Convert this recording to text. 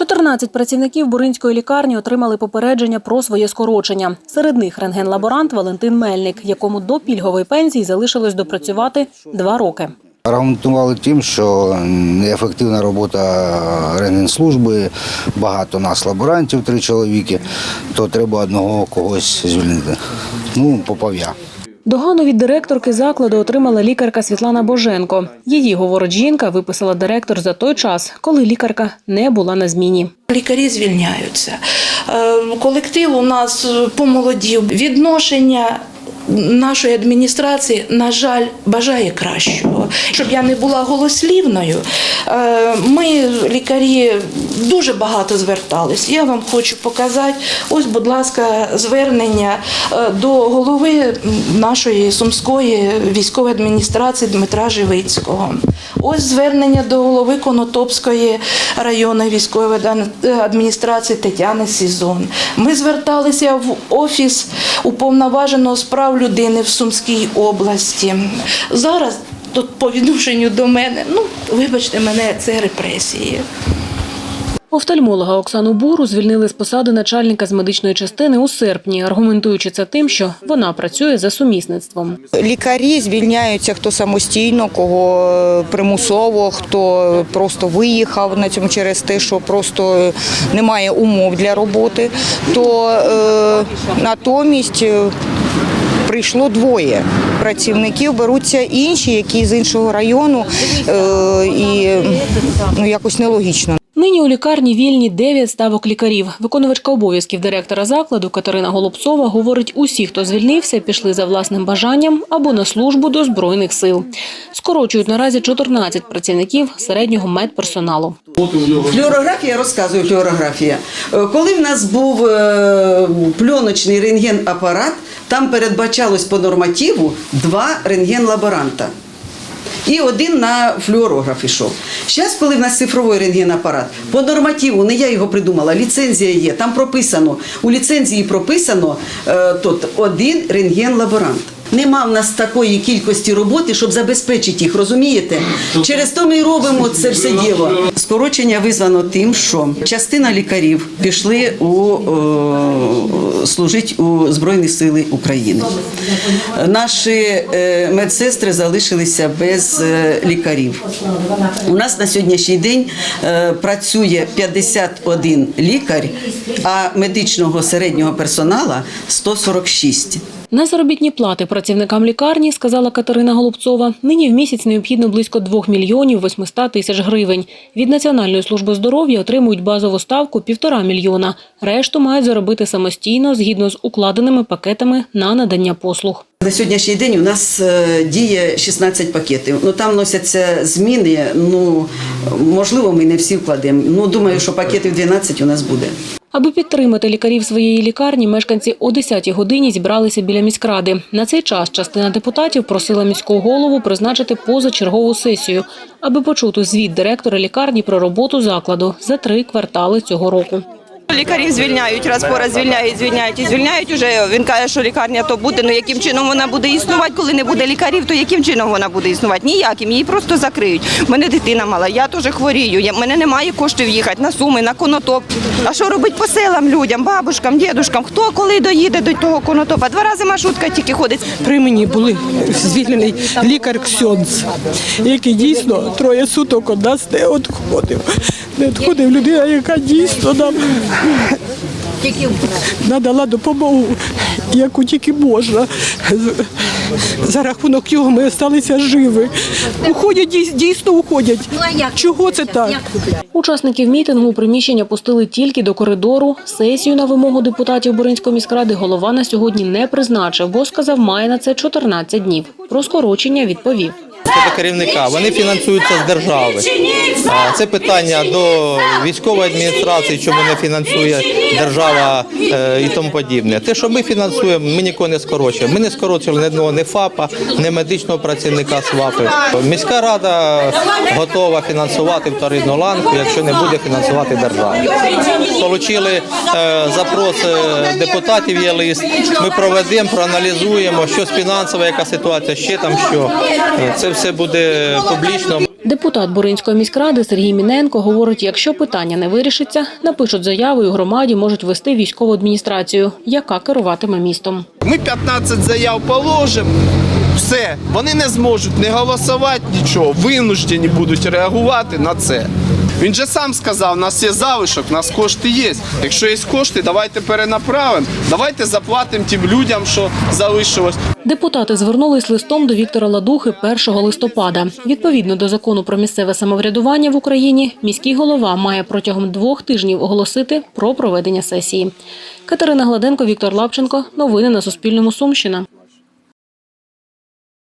14 працівників Буринської лікарні отримали попередження про своє скорочення. Серед них рентген-лаборант Валентин Мельник, якому до пільгової пенсії залишилось допрацювати два роки. Аргументували тим, що неефективна робота рентгенслужби, багато нас лаборантів, три чоловіки, то треба одного когось звільнити. Ну, попав я. Догану від директорки закладу отримала лікарка Світлана Боженко. Її, говорить жінка, виписала директор за той час, коли лікарка не була на зміні. Лікарі звільняються. Е, Колектив у нас помолодів. Відношення нашої адміністрації, на жаль, бажає кращого. Щоб я не була голослівною, е, ми, лікарі, дуже багато звертались. Я вам хочу показати. Ось, будь ласка, звернення е, до голови нашої сумської військової адміністрації Дмитра Живицького. Ось звернення до голови Конотопської районної військової адміністрації Тетяни Сізон. Ми зверталися в офіс уповноваженого з прав людини в Сумській області. Зараз тут по відношенню до мене, ну вибачте мене, це репресії. Офтальмолога Оксану Буру звільнили з посади начальника з медичної частини у серпні, аргументуючи це тим, що вона працює за сумісництвом. Лікарі звільняються хто самостійно, кого примусово, хто просто виїхав на цьому через те, що просто немає умов для роботи. То е, натомість. Прийшло двоє працівників, беруться інші, які з іншого району, е, і ну якось нелогічно. У лікарні вільні 9 ставок лікарів. Виконувачка обов'язків директора закладу Катерина Голубцова говорить, усі, хто звільнився, пішли за власним бажанням або на службу до збройних сил. Скорочують наразі 14 працівників середнього медперсоналу. Флюорографія, розказую флюорографія. Е, Коли в нас був е, пленочний рентген-апарат, там передбачалось по нормативу два рентген-лаборанта. І один на флюорограф ішов. Зараз, коли в нас цифровий рентген-апарат, по нормативу, не я його придумала, ліцензія є, там прописано, у ліцензії прописано е, тут один рентген-лаборант. Нема в нас такої кількості роботи, щоб забезпечити їх, розумієте? Через то ми робимо це все діло. Скорочення визвано тим, що частина лікарів пішли у е, служить у Збройних Сили України. Наші е, медсестри залишилися без е, лікарів. У нас на сьогоднішній день працює 51 лікар, а медичного середнього персоналу 146. На заробітні плати працівникам лікарні, сказала Катерина Голубцова, нині в місяць необхідно близько 2 мільйонів 800 тисяч гривень. Від Національної служби здоров'я отримують базову ставку півтора мільйона. Решту мають заробити самостійно згідно з укладеними пакетами на надання послуг. На сьогоднішній день у нас е, діє 16 пакетів. Ну там вносяться зміни. Ну можливо, ми не всі вкладемо. Ну думаю, що пакетів 12 у нас буде. Аби підтримати лікарів своєї лікарні, мешканці о 10-й годині зібралися біля міськради. На цей час частина депутатів просила міського голову призначити позачергову сесію, аби почути звіт директора лікарні про роботу закладу за три квартали цього року. Лікарів звільняють, раз по раз звільняють, звільняють і звільняють. Уже він каже, що лікарня то буде. Ну яким чином вона буде існувати, коли не буде лікарів, то яким чином вона буде існувати? Ніяким, її просто закриють. У мене дитина мала, я теж хворію. Я, мене немає коштів їхати на суми, на конотоп. А що робить по селам людям, бабушкам, дідушкам? Хто коли доїде до того конотопа? Два рази маршрутка тільки ходить. При мені були звільнений лікар Ксьонц, який дійсно троє суток від нас не відходив. Не відходив людина, яка дійсно нам надала допомогу, яку тільки можна. За рахунок його ми залишилися живі. Уходять, дійсно уходять. Чого це так? Учасників мітингу у приміщення пустили тільки до коридору. Сесію на вимогу депутатів Буринської міськради голова на сьогодні не призначив, бо сказав, має на це 14 днів. Про скорочення відповів. До керівника вони фінансуються з держави. А Це питання до військової адміністрації, чому не фінансує держава е, і тому подібне. Те, що ми фінансуємо, ми нікого не скорочуємо. Ми не скорочували ні одного ні ФАПа, ні медичного працівника СВАПи. Міська рада готова фінансувати вторинну ланку, якщо не буде фінансувати держава. Получили е, запрос е, депутатів. Є лист. Ми проведемо, проаналізуємо, що з фінансово, яка ситуація, ще там що. Це все буде публічно. Депутат Буринської міськради Сергій Міненко говорить, якщо питання не вирішиться, напишуть заяву і громаді можуть вести військову адміністрацію, яка керуватиме містом. Ми 15 заяв положимо. Все, вони не зможуть не голосувати нічого, винуждені будуть реагувати на це. Він же сам сказав, у нас є залишок, у нас кошти є. Якщо є кошти, давайте перенаправимо, давайте заплатимо тим людям, що залишилось. Депутати звернулись листом до Віктора Ладухи 1 листопада. Відповідно до закону про місцеве самоврядування в Україні, міський голова має протягом двох тижнів оголосити про проведення сесії. Катерина Гладенко, Віктор Лапченко. Новини на Суспільному. Сумщина.